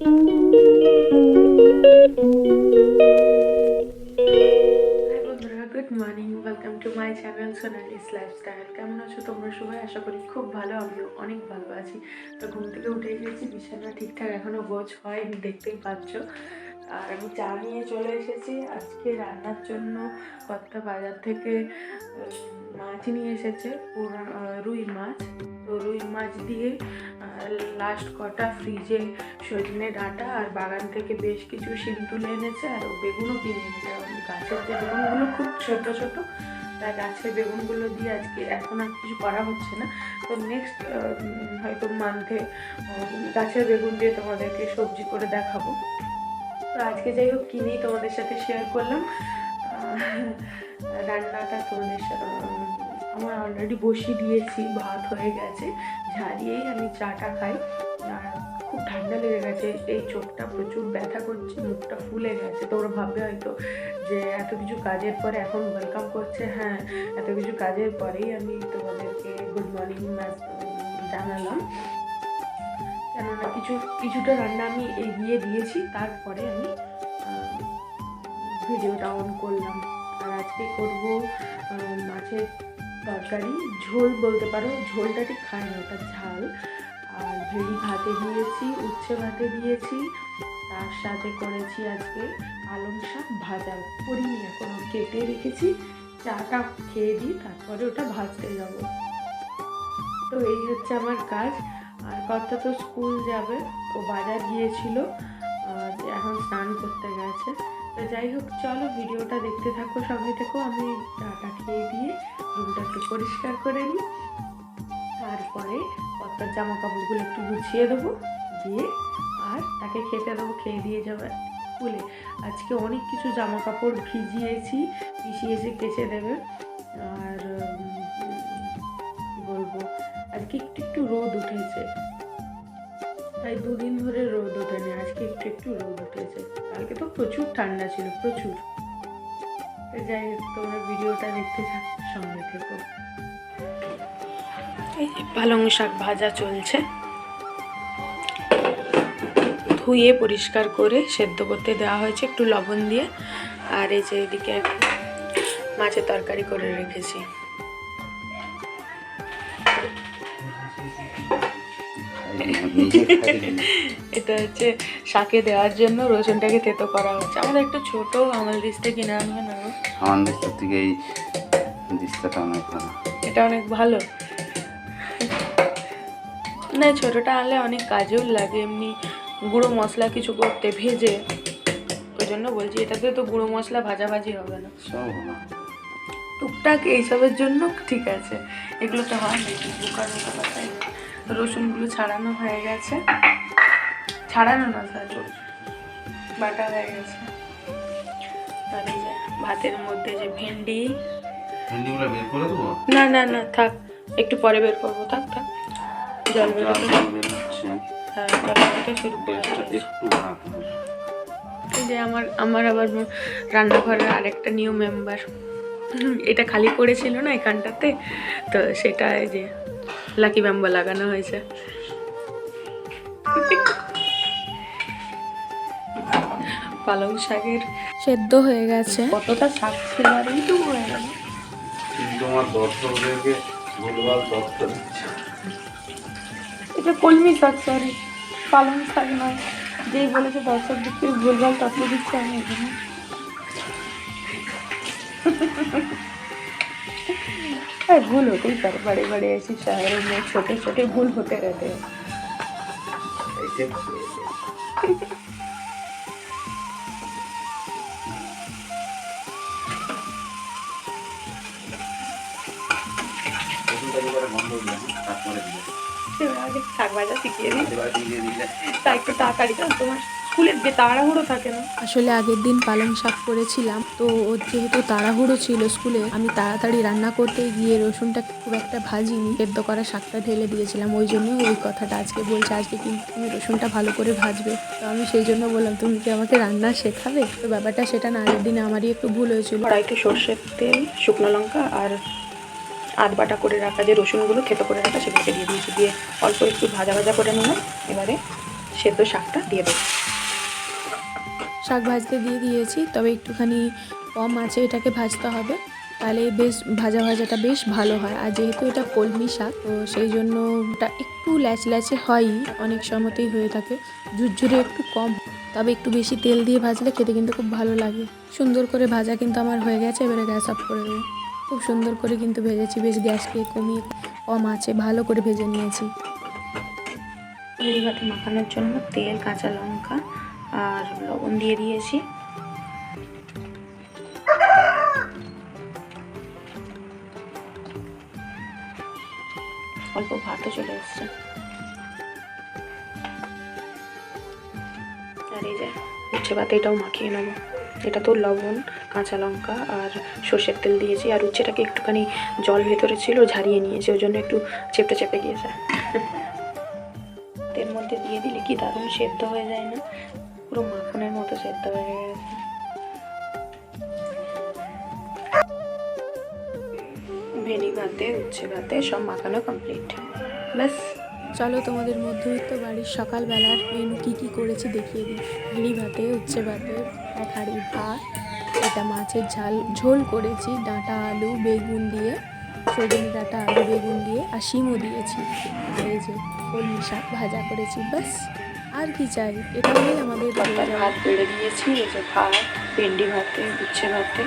Good morning welcome to my channel Sonali's lifestyle কেমন আছো তোমরা সবাই? আশা করি খুব ভালো, আমিও অনেক ভালো আছি। তো ঘুম থেকে উঠে গেছি বিছানা ঠিকঠাক এখনও গোছ হয়নি, দেখতেই পাচ্ছ। আর আমি চা নিয়ে চলে এসেছি। আজকে রান্নার জন্য কত্তা বাজার থেকে মাছ নিয়ে এসেছে রুই মাছ। তো রুই মাছ দিয়ে লাস্ট কটা ফ্রিজে সজনে ডাঁটা আর বাগান থেকে বেশ কিছু শিম তুলে এনেছে আর বেগুনও কিনে এনেছে। গাছের যে বেগুনগুলো খুব ছোট ছোট, তাই গাছের বেগুনগুলো দিয়ে আজকে এখন আর কিছু করা হচ্ছে না। তো নেক্সট হয়তো মান্থে গাছের বেগুন দিয়ে তোমাদেরকে সবজি করে দেখাবো। তো আজকে যাই হোক কিনেই তোমাদের সাথে শেয়ার করলাম? রান্নাটা তোমাদের সাথে আমার অলরেডি বসিয়ে দিয়েছি, ভাত হয়ে গেছে ঝাড়িয়েই আমি চাটা খাই। আর খুব ঠান্ডা লেগে গেছে, এই চোখটা প্রচুর ব্যথা করছে, মুখটা ফুলে গেছে। তোমরা ভাববে হয়তো যে এত কিছু কাজের পরে এখন ওয়েলকাম করছে। হ্যাঁ এত কিছু কাজের পরেই আমি তোমাদেরকে গুড মর্নিং জানালাম। কেননা কিছু, কিছুটা রান্না আমি এগিয়ে দিয়েছি, তারপরে আমি ভিডিওটা অন করলাম। আর আজকে করব মাছের তরকারি। ঝোল বলতে পারো, ঝোলটা ঠিক খায় না ওটা ঝাল। আর ভেড়ি ভাতে দিয়েছি, উচ্ছে ভাতে দিয়েছি। তার সাথে করেছি আজকে পালং শাক ভাজা। করিনি, এখনও কেটে রেখেছি। চাটা খেয়ে দিই, তারপরে ওটা ভাজতে যাব। তো এই হচ্ছে আমার কাজ। আর কর্তা তো স্কুল যাবে, ও বাজার গিয়েছিল এখন স্নান করতে গেছে। তো যাই হোক, চলো ভিডিওটা দেখতে থাকো, সঙ্গে থেকো, আমি চাটা খেয়ে দিয়ে রুমটা একটু পরিষ্কার করে নিই। তারপরে কর্তার জামা কাপড়গুলো একটু গুছিয়ে দেবো, দিয়ে আর তাকে খেতে দেবো, খেয়ে দিয়ে যাবে স্কুলে। আজকে অনেক কিছু জামা কাপড় ভিজিয়েছি ভিজিয়েছি কেচে দেবে। আর তাই দুদিন ধরে রোদ ওঠেনি, আজকে একটু একটু রোদ উঠেছে। কালকে তো প্রচুর ঠান্ডা ছিল, প্রচুর। যাই হোক, তোমরা ভিডিওটা দেখতে থাক, সঙ্গে থেকো। এই পালং শাক ভাজা চলছে। ধুয়ে পরিষ্কার করে সেদ্ধ করতে দেওয়া হয়েছে, একটু লবণ দিয়ে। আর এই যে এদিকে মাছের তরকারি করে রেখেছি। এটা হচ্ছে শাকে দেওয়ার জন্য রসুনটাকে তেতো করা হচ্ছে। আমাদের একটু ছোট আমল দিস্তে কিনে আনবে না? আমার দেশের থেকে এই দিস্তাটা অনেক ভালো। এটা অনেক ভালো। না ছোটটা আনলে অনেক কাজেও লাগে এমনি গুঁড়ো মশলা কিছু করতে ভেজে। ওই জন্য বলছি এটাতে তো গুঁড়ো মশলা ভাজাভাজি হবে না। সব ভালো টুকটাক এইসবের জন্য ঠিক আছে। এগুলো তো হয় কথাই রসুনগুলো ছাড়ানো হয়ে গেছে। ছাড়ানো না স্যার বাটা হয়ে গেছে। আর এই যে ভাতের মধ্যে যে ভেন্ডি। ভেন্ডিগুলো বের করে দেবো? না না না থাক একটু পরে বের করব থাক থাক। জল বের হচ্ছে। হ্যাঁ জল শুরু করে একটু যে আমার আমার আবার রান্নাঘরের আরেকটা নিউ মেম্বার এটা খালি পড়েছিল না এখানটাতে? তো সেটা যে লাকি ব্যাম্বো লাগানো হয়েছে। পালং শাকের সেদ্ধ হয়ে গেছে। কতটা শাক ছিল আর হয়ে গেল। কিন্তু আমার দর্শকদেরকে ভুলভাল তথ্য দিচ্ছে। এটা কলমি শাক সরি পালং শাক নয়। যেই বলেছে দর্শকদেরকে ভুলভাল তথ্য দিচ্ছে আমি এখানে भूल होती पर बड़े बड़े ऐसे शहरों में छोटे छोटे भूल होते रहते हैं। শাক ভাজা শিখিয়ে দিই। তা একটু তাড়াতাড়ি তোমার স্কুলের যে তাড়াহুড়ো থাকে না। আসলে আগের দিন পালং শাক করেছিলাম তো ওর যেহেতু তাড়াহুড়ো ছিল স্কুলে আমি তাড়াতাড়ি রান্না করতে গিয়ে রসুনটা খুব একটা ভাজিনি সেদ্ধ করা শাকটা ঢেলে দিয়েছিলাম ওই জন্যই ওই কথাটা আজকে বলছে আজকে কিন্তু তুমি রসুনটা ভালো করে ভাজবে। তো আমি সেই জন্য বললাম তুমি কি আমাকে রান্না শেখাবে? তো ব্যাপারটা সেটা না আগের দিন আমারই একটু ভুল হয়েছিল। কড়াইতে সর্ষের তেল শুকনো লঙ্কা আর আধ বাটা করে রাখা যে রসুনগুলো, খেতে করে রাখা সেগুলোকে দিয়ে দিয়েছি। দিয়ে অল্প একটু ভাজা ভাজা করে নিলাম। এবারে সেদ্ধ শাকটা দিয়ে দেবো। শাক ভাজতে দিয়ে দিয়েছি, তবে একটুখানি কম আছে, এটাকে ভাজতে হবে। তাহলে বেশ, ভাজা ভাজাটা বেশ ভালো হয়। আর যেহেতু এটা কলমি শাক, তো সেই জন্য ওটা একটু ল্যাচ ল্যাচে হয়ই, অনেক সময়তেই হয়ে থাকে। ঝুরঝুরে একটু কম। তবে একটু বেশি তেল দিয়ে ভাজলে খেতে কিন্তু খুব ভালো লাগে। সুন্দর করে ভাজা কিন্তু আমার হয়ে গেছে, এবারে গ্যাস অফ করে দেবো। খুব সুন্দর করে কিন্তু ভেজেছি, বেশ গ্যাসকে কমিয়ে কম আছে, ভালো করে ভেজে নিয়েছি। ভাতে মাখানোর জন্য তেল, কাঁচা লঙ্কা আর লবণ দিয়ে দিয়েছি। অল্প ভাতও চলে এসছে। আর এই যে উচ্ছে ভাতে এটাও মাখিয়ে নেব। এটা তো লবণ, কাঁচা লঙ্কা আর সর্ষের তেল দিয়েছি। আর উচ্ছেটাকে একটুখানি জল ভেতরে ছিল ঝারিয়ে নিয়েছি। ওই জন্য একটু চেপে চেপে গিয়েছে। এর মধ্যে দিয়ে দিলে কি দারুণ সেদ্ধ হয়ে যায় না? পুরো মাখনের মতো সেদ্ধ হয়ে গেছে। ভেনি ভাতে, উচ্ছে ভাতে সব মাখানো কমপ্লিট ব্যাস। চলো তোমাদের মধ্যবিত্ত বাড়ির সকালবেলার মেনু কী কী করেছি দেখিয়ে দিই। হাঁড়ি ভাতে, উচ্ছে ভাতে হাঁড়ি ভাত এটা মাছের ঝাল ঝোল করেছি। ডাঁটা আলু বেগুন দিয়ে সজনে ডাঁটা আলু বেগুন দিয়ে আর শিমও দিয়েছি। এই যে কলমি শাক ভাজা করেছি ব্যাস। আর কি চাই? এটা হলেই আমাদের তরকার। ভাত বেড়ে দিয়েছি এই যে ভাত ভেন্ডি ভাতে উচ্ছে ভাতে।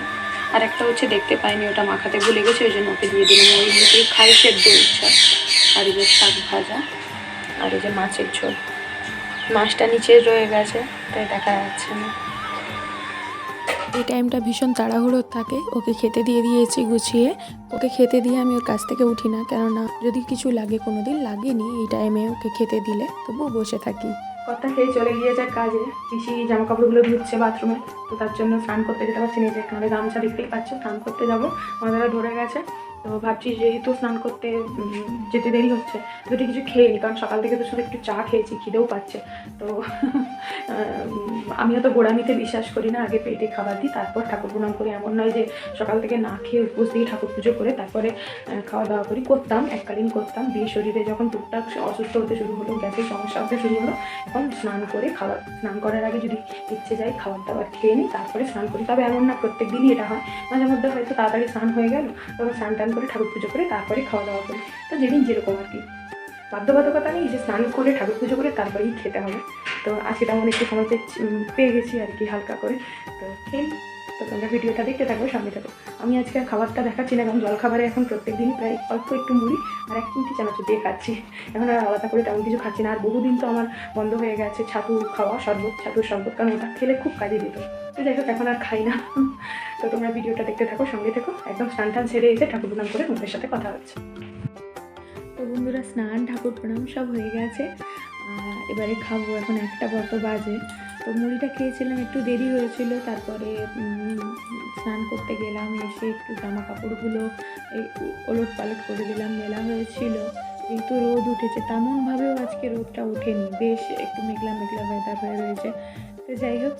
আর একটা হচ্ছে দেখতে পাইনি ওটা মাখাতে ভুলে গেছে ওই জন্য ওকে দিয়ে দিলাম। ওই মুখেই খাই সেদ্ধ উচ্ছে। আর এই যে শাক ভাজা আর এই যে মাছের ঝোল। মাছটা নিচে রয়ে গেছে তাই দেখা যাচ্ছে না। এই টাইমটা ভীষণ তাড়াহুড়োর থাকে। ওকে খেতে দিয়ে দিয়েছি গুছিয়ে। ওকে খেতে দিয়ে আমি ওর কাছ থেকে উঠি না। কেননা যদি কিছু লাগে কোনো দিন লাগেনি এই টাইমে ওকে খেতে দিলে তবু বসে থাকি। কথা খেয়ে চলে যায় কাজে। পিসি জামা কাপড়গুলো ধুচ্ছে বাথরুমে। তো তার জন্য স্নান করতে যেতে পারছি নিজে এখানে গামছা দেখতেই পাচ্ছ, স্নান করতে যাব। আমাদের ধরে গেছে। তো ভাবছি যেহেতু স্নান করতে যেতে দেরি হচ্ছে দুটি কিছু খেয়ে নি। কারণ সকাল থেকে তো শুধু একটু চা খেয়েছি, খিদেও পাচ্ছে। তো আমিও তো গোড়ামিতে বিশ্বাস করি না, আগে পেটে খাবার দিই, তারপর ঠাকুর প্রণাম করি। এমন নয় যে সকাল থেকে না খেয়ে উপোস দিয়ে ঠাকুর পুজো করে, তারপরে খাওয়া দাওয়া করি। করতাম, এককালীন করতাম। দিয়ে শরীরে যখন টুকটাক অসুস্থ হতে শুরু হলো গ্যাসের সমস্যা হতে শুরু হলো, এখন স্নান করে খাবার স্নান করার আগে যদি ইচ্ছে যায় খাবার দাবার খেয়ে নিই তারপরে স্নান করি। তবে এমন না, প্রত্যেক দিনই এটা হয়। মাঝে মধ্যে হয়তো তাড়াতাড়ি স্নান হয়ে গেল, তখন স্নান টান করে ঠাকুর পুজো করে তারপরে খাওয়া দাওয়া করি। তো যেদিন যেরকম আর কি। বাধ্যবাধকতা নেই, যে স্নান করে ঠাকুর পুজো করে তারপরেই খেতে হবে। তো আজকে তেমন একটু সময় পেয়ে- গেছি আর কি হালকা করে। তো খেয়ে। তো তোমরা ভিডিওটা দেখতে থাকো, সামনে থাকো। আমি আজকে খাবারটা দেখাচ্ছি না, কারণ জলখাবারে এখন প্রত্যেক দিনই প্রায় অল্প একটু মুড়ি আর এক চিমটি চানাচুর দিয়ে খাচ্ছি। এখন আর আলাদা করে তেমন কিছু খাচ্ছি না। আর বহুদিন তো আমার বন্ধ হয়ে গেছে ছাতু খাওয়া, শরবত, ছাতুর শরবত, কারণ ওটা খেলে খুব কাজে দিত। তো যাই হোক, এখন আর খাই না। তো তোমরা ভিডিওটা দেখতে থাকো, সঙ্গে থেকো। একদম স্নান টান সেরে এসে ঠাকুর প্রণাম করে তোমাদের সাথে কথা হচ্ছে। তো বন্ধুরা, স্নান, ঠাকুর প্রণাম সব হয়ে গেছে। এবারে খাব এখন একটা কত বাজে। তো মুড়িটা খেয়েছিলাম, একটু দেরি হয়েছিল। তারপরে স্নান করতে গেলাম, এসে একটু জামা কাপড়গুলো ওলট পালট করে দিলাম, মেলা হয়েছিল। যেহেতু রোদ উঠেছে, তেমনভাবেও আজকে রোদটা ওঠেনি। বেশ একটু মেঘলা মেঘলা ওয়েদার হয়ে রয়েছে। যাই হোক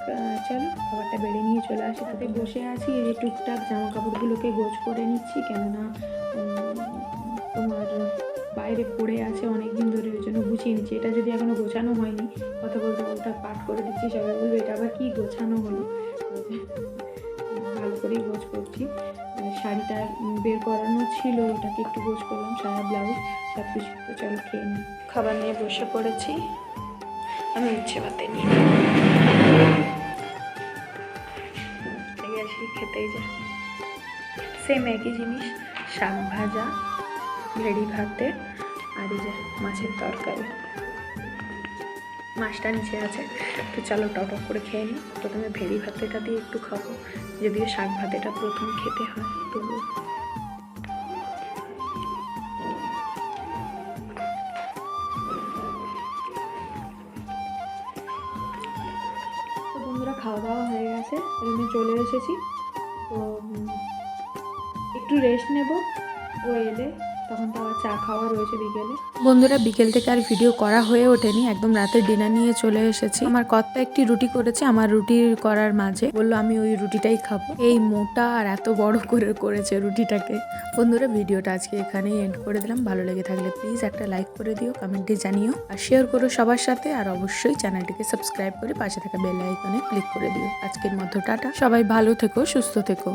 চলো, খাবারটা বেড়ে নিয়ে চলে আসি। তাতে বসে আছি, এই যে টুকটাক জামা কাপড়গুলোকে গোছ করে নিচ্ছি, কেননা তোমার বাইরে পড়ে আছে অনেক দিন ধরে, ওই জন্য গুছিয়ে নিচ্ছি। এটা যদি এখনও গোছানো হয়নি, কথা বলতে বলতে পাঠ করে দিচ্ছি, সবাই বলবে, এটা আবার কী গোছানো হলো? ভালো করেই গোছ করছি। শাড়িটা বের করানো ছিল ওটাকে একটু গোছ করলাম, সারা ব্লাউজ সব কিছু চলো খেয়ে নিই। খাবার নিয়ে বসে পড়েছি। আমি ইচ্ছে ভাতে নিয়ে এই আসি খেতেই যা। সেম একই জিনিস, শাক ভাজা, ভেড়ি ভাতে, আর এই যে মাছের তরকারি। মাছটা নিচে আছে, তো চলো টপ টপ করে খেয়ে নিই। প্রথমে ভেড়ি ভাতেটা দিয়ে একটু খাব, যদিও শাক ভাতেটা প্রথম খেতে হয় তবু হয়ে গেছে আমি চলে এসেছি। তো একটু রেস্ট নেব। ও এলে তখন তো আবার চা খাওয়া রয়েছে বিকেলে। বন্ধুরা, বিকেল থেকে আর ভিডিও করা হয়ে ওঠেনি। একদম রাতে ডিনার নিয়ে চলে এসেছি। আমার কর্তা একটি রুটি করেছে, আমার রুটি করার মাঝে। বলল, আমি ওই রুটিটাই খাব। এই মোটা আর এত বড় করে করেছে রুটিটাকে। বন্ধুরা, ভিডিওটা আজকে এখানেই এন্ড করে দিলাম। ভালো লেগে থাকলে প্লিজ একটা লাইক করে দিও কমেন্টে জানিও। আর শেয়ার করো সবার সাথে। আর অবশ্যই চ্যানেলটিকে সাবস্ক্রাইব করে পাশে থাকা বেল আইকনে ক্লিক করে দিও। আজকের মতো, টাটা। সবাই ভালো থেকো, সুস্থ থেকো।